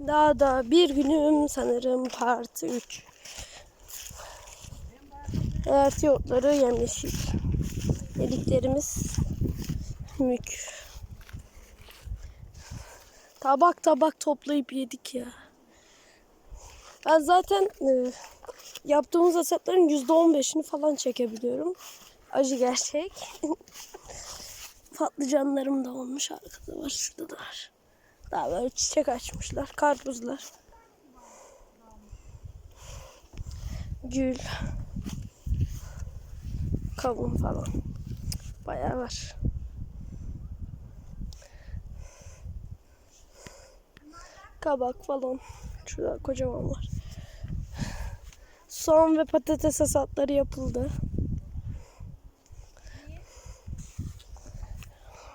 Daha da bir günüm sanırım part 3. Erti otları yemyeşil. Yediklerimiz mük. Tabak tabak toplayıp yedik ya. Ben zaten e, yaptığımız hasatların %15'ini falan çekebiliyorum. Acı gerçek. Patlıcanlarım da olmuş arkada var. Şurada da var. Daha böyle çiçek açmışlar. Karpuzlar. Gül. Kavun falan. Bayağı var. Kabak falan. Şurada kocaman var. Soğan ve patates hasatları yapıldı.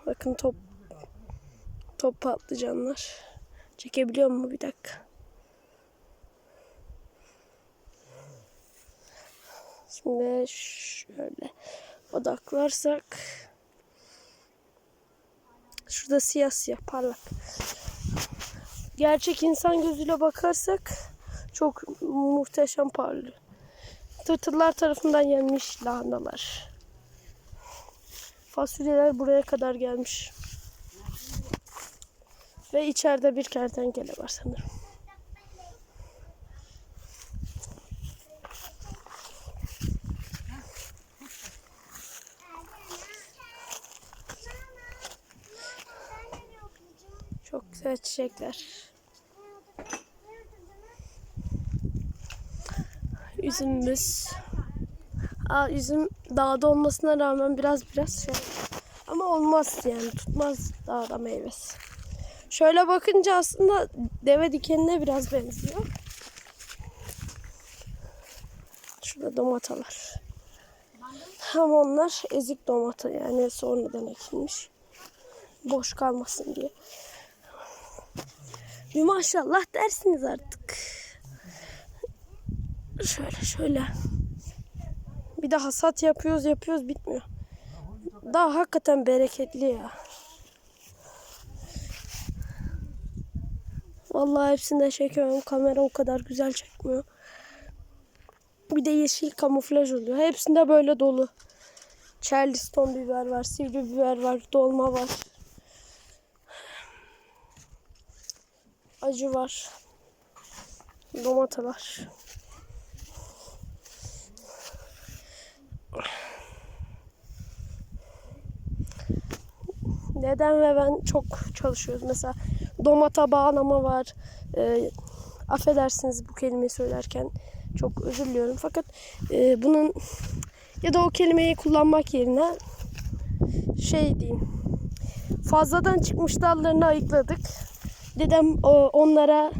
Bakın top top patlıcanlar. Çekebiliyor mu bir dakika? Şimdi şöyle odaklarsak şurada siyah siyah parlak. Gerçek insan gözüyle bakarsak çok muhteşem parlıyor. Tırtıllar tarafından yenmiş lahanalar. Fasulyeler buraya kadar gelmiş. Ve içeride bir kertenkele var sanırım. Çok güzel çiçekler. Üzümümüz. Aa, üzüm dağda olmasına rağmen biraz biraz şey. Ama olmaz yani tutmaz dağda meyvesi. Şöyle bakınca aslında deve dikenine biraz benziyor. Şurada domatalar. Ama onlar ezik domata yani sonradan ekilmiş. Boş kalmasın diye. Bir maşallah dersiniz artık. Şöyle şöyle. Bir de hasat yapıyoruz yapıyoruz bitmiyor. Daha hakikaten bereketli ya. Vallahi hepsinde çekiyorum. Kamera o kadar güzel çekmiyor. Bir de yeşil kamuflaj oluyor. Hepsinde böyle dolu. Charleston biber var, sivri biber var, dolma var. Acı var. Domatalar. Neden ve ben çok çalışıyoruz. Mesela domata bağlama var. Ee, affedersiniz bu kelimeyi söylerken çok özür diliyorum. Fakat e, bunun ya da o kelimeyi kullanmak yerine şey diyeyim. Fazladan çıkmış dallarını ayıkladık. Dedem o, onlara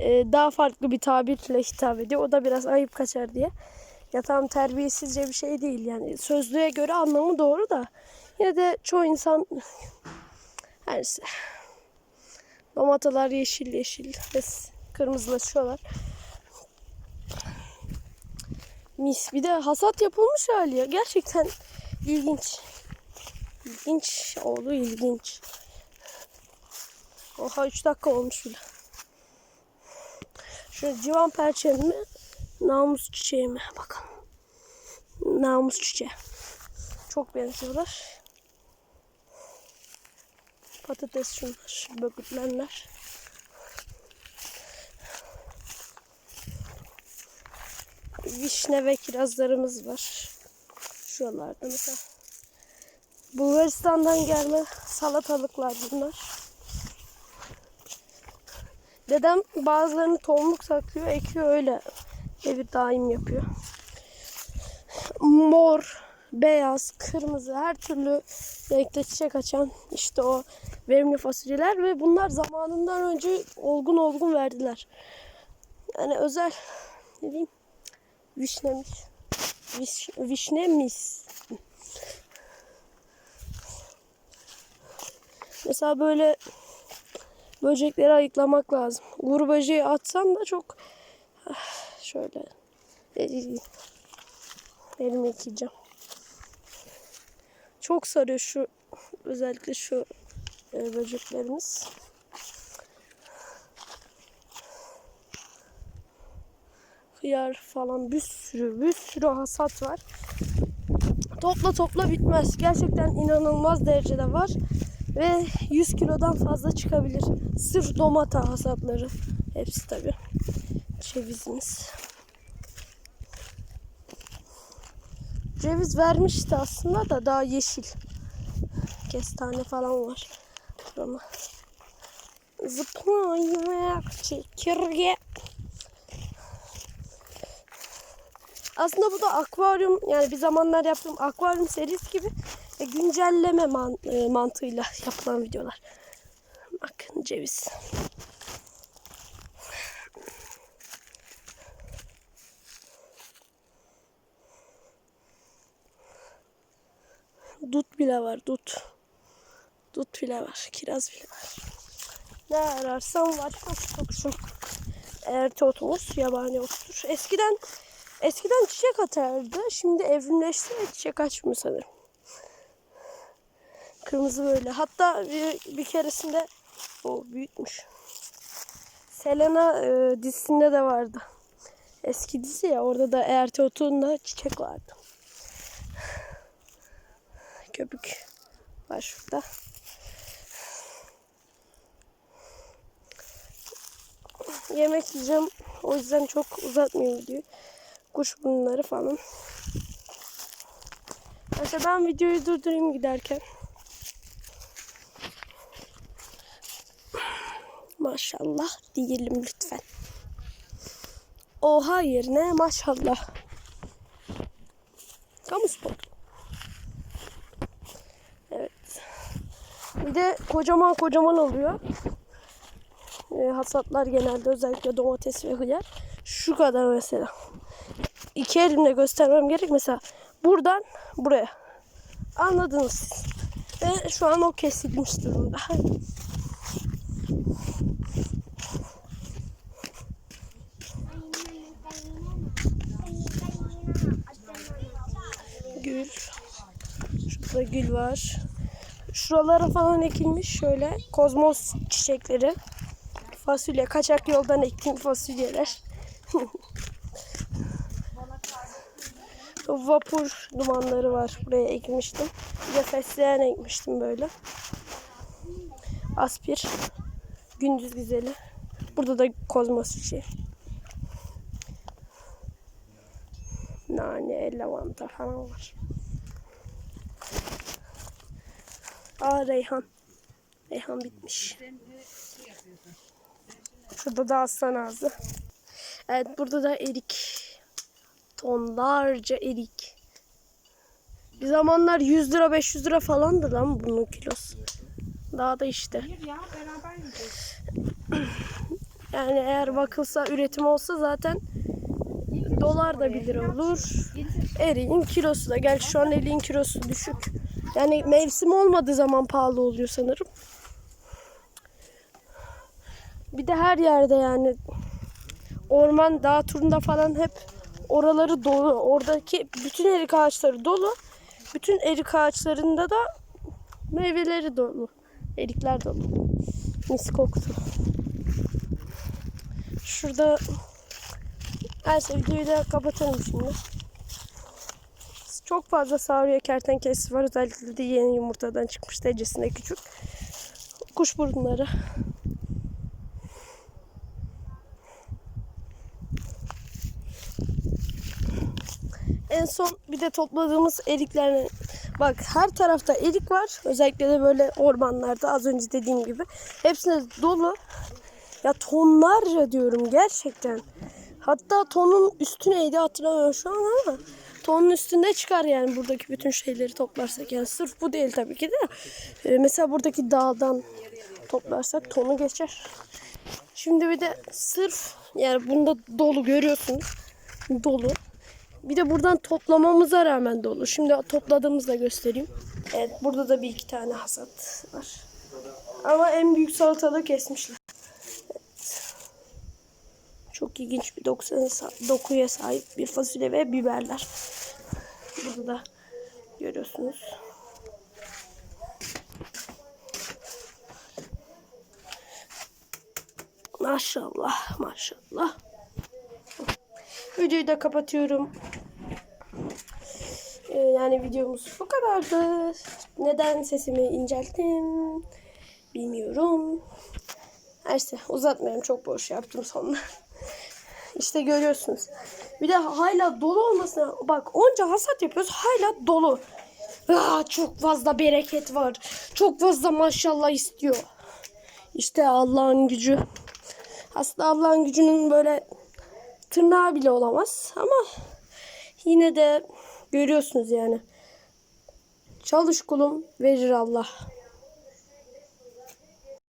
e, daha farklı bir tabirle hitap ediyor. O da biraz ayıp kaçar diye. Ya tam terbiyesizce bir şey değil yani. Sözlüğe göre anlamı doğru da yine de çoğu insan her neyse. Domatalar yeşil yeşil ve kırmızılaşıyorlar. Mis. Bir de hasat yapılmış hali ya. Gerçekten ilginç. İlginç oldu ilginç. Oha 3 dakika olmuş bile. Şu civan perçem mi? Namus çiçeği mi? Bakalım. Namus çiçeği. Çok benziyorlar. Patates şunlar. Böbürtlenler. Vişne ve kirazlarımız var. Şuralarda mesela. Bulgaristan'dan gelme salatalıklar bunlar. Dedem bazılarını tohumluk saklıyor, ekiyor öyle evi daim yapıyor. Mor, beyaz, kırmızı her türlü renkte çiçek açan işte o verimli fasulyeler ve bunlar zamanından önce olgun olgun verdiler. Yani özel ne diyeyim vişnemiş. Viş, vişnemis. Mesela böyle böcekleri ayıklamak lazım. Uğur böceği atsan da çok Ah, şöyle elimi yıkayacağım. Çok sarıyor şu özellikle şu e, böceklerimiz. Hıyar falan bir sürü bir sürü hasat var. Topla topla bitmez. Gerçekten inanılmaz derecede var. Ve 100 kilodan fazla çıkabilir. Sırf domata hasatları. Hepsi tabii. Çevizimiz. Ceviz vermişti aslında da daha yeşil. Kestane falan var. Ama zıplayak çekirge. Aslında bu da akvaryum yani bir zamanlar yaptığım akvaryum serisi gibi ve güncelleme man- e, mantığıyla yapılan videolar. Bakın ceviz. Dut bile var dut. Dut bile var. Kiraz bile var. Ne ararsan var. Çok çok çok. Erti otumuz yabani ottur. Eskiden eskiden çiçek atardı. Şimdi evrimleşti ve çiçek açmıyor sanırım. Kırmızı böyle. Hatta bir, bir keresinde o büyütmüş. Selena e, dizisinde de vardı. Eski dizi ya orada da erti otunda çiçek vardı. Köpük var şurada. Yemek yiyeceğim. O yüzden çok uzatmayayım videoyu. Kuş bunları falan. Mesela ben videoyu durdurayım giderken. Maşallah diyelim lütfen. Oha yerine maşallah. Kamu spor. Evet. Bir de kocaman kocaman oluyor. E, hasatlar genelde özellikle domates ve hıyar. Şu kadar mesela. İki elimle göstermem gerek. Mesela buradan buraya. Anladınız siz. Ve şu an o kesilmiş durumda. Gül. Şurada gül var. Şuralara falan ekilmiş şöyle kozmos çiçekleri. Fasulye, kaçak yoldan ektiğim fasulyeler. Vapur dumanları var. Buraya ekmiştim. Bir de fesleğen ekmiştim böyle. Aspir. Gündüz güzeli. Burada da kozmos çiçeği. Nane, lavanta falan var. Aa Reyhan. Reyhan bitmiş. Şurada da aslan ağzı. Evet burada da erik. Tonlarca erik. Bir zamanlar 100 lira 500 lira falandı lan bunun kilosu. Daha da işte. Ya. Yani eğer bakılsa üretim olsa zaten dolar da 1 lira olur. Eriğin kilosu da. Gerçi şu an eriğin kilosu düşük. Yani mevsim olmadığı zaman pahalı oluyor sanırım. Bir de her yerde yani orman dağ turunda falan hep oraları dolu. Oradaki bütün erik ağaçları dolu. Bütün erik ağaçlarında da meyveleri dolu. Erikler dolu. Mis koktu. Şurada Neyse videoyu da kapatalım şimdi. Çok fazla sağırıyor kertenkelesi var. Özellikle de yeni yumurtadan çıkmış derecesinde küçük. Kuş burunları. En son bir de topladığımız eriklerin bak her tarafta erik var. Özellikle de böyle ormanlarda az önce dediğim gibi. Hepsine dolu. Ya tonlarca diyorum gerçekten. Hatta tonun üstü neydi hatırlamıyorum şu an ama tonun üstünde çıkar yani buradaki bütün şeyleri toplarsak. Yani sırf bu değil tabii ki de. Ee, mesela buradaki dağdan toplarsak tonu geçer. Şimdi bir de sırf yani bunda dolu görüyorsunuz. Dolu. Bir de buradan toplamamıza rağmen dolu. Şimdi topladığımızda göstereyim. Evet burada da bir iki tane hasat var. Ama en büyük salatalığı kesmişler. Çok ilginç bir dokuya, sahip bir fasulye ve biberler. Burada da görüyorsunuz. Maşallah maşallah. videoyu da kapatıyorum. Ee, yani videomuz bu kadardı. Neden sesimi incelttim bilmiyorum. Neyse uzatmayayım çok boş yaptım sonra. İşte görüyorsunuz. Bir de hala dolu olmasına bak onca hasat yapıyoruz hala dolu. Aa, çok fazla bereket var. Çok fazla maşallah istiyor. İşte Allah'ın gücü. Aslında Allah'ın gücünün böyle tırnağı bile olamaz ama yine de görüyorsunuz yani. Çalış kulum verir Allah.